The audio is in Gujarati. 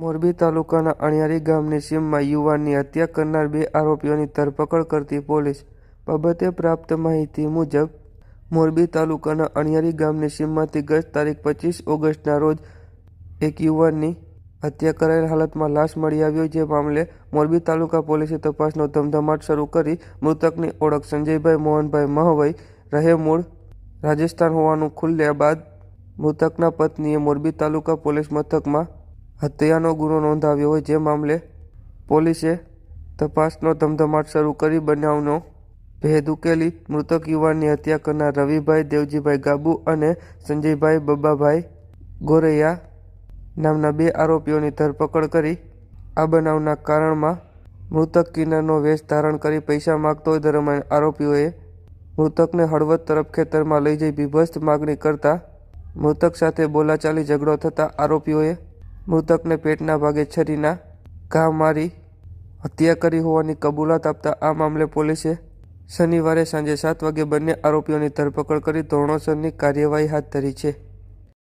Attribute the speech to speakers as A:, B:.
A: મોરબી તાલુકાના અણિયારી ગામની સીમમાં યુવાનની હત્યા કરનાર બે આરોપીઓની ધરપકડ કરતી પોલીસ બાબતે પ્રાપ્ત માહિતી મુજબ, મોરબી તાલુકાના અણિયારી ગામની સીમમાંથી ગત તારીખ પચીસ ઓગસ્ટના રોજ એક યુવાનની હત્યા કરાયેલ હાલતમાં લાશ મળી આવ્યો જે મામલે મોરબી તાલુકા પોલીસે તપાસનો ધમધમાટ શરૂ કરી મૃતકની ઓળખ સંજયભાઈ મોહનભાઈ મહવઈ, રહે મૂળ રાજસ્થાન હોવાનું ખુલ્યા બાદ મૃતકના પત્નીએ મોરબી તાલુકા પોલીસ મથકમાં હત્યાનો ગુનો નોંધાવ્યો હોય જે મામલે પોલીસે તપાસનો ધમધમાટ શરૂ કરી બનાવનો ભેદ ઉકેલી મૃતક યુવાનની હત્યા કરનાર રવિભાઈ દેવજીભાઈ ગાબુ અને સંજયભાઈ બબ્બાભાઈ ગોરૈયા નામના બે આરોપીઓની ધરપકડ કરી. આ બનાવના કારણમાં મૃતક કિન્નરનો વેશ ધારણ કરી પૈસા માગતો દરમિયાન આરોપીઓએ મૃતકને હળવદ તરફ ખેતરમાં લઈ જઈ બીભત્સ માગણી કરતા મૃતક સાથે બોલાચાલી ઝઘડો થતાં આરોપીઓએ મૃતકને પેટના ભાગે છરીના ઘા મારી હત્યા કરી હોવાની કબૂલાત આપતા આ મામલે પોલીસે શનિવારે સાંજે સાત વાગે બંને આરોપીઓની ધરપકડ કરી ધોરણસરની કાર્યવાહી હાથ ધરી છે.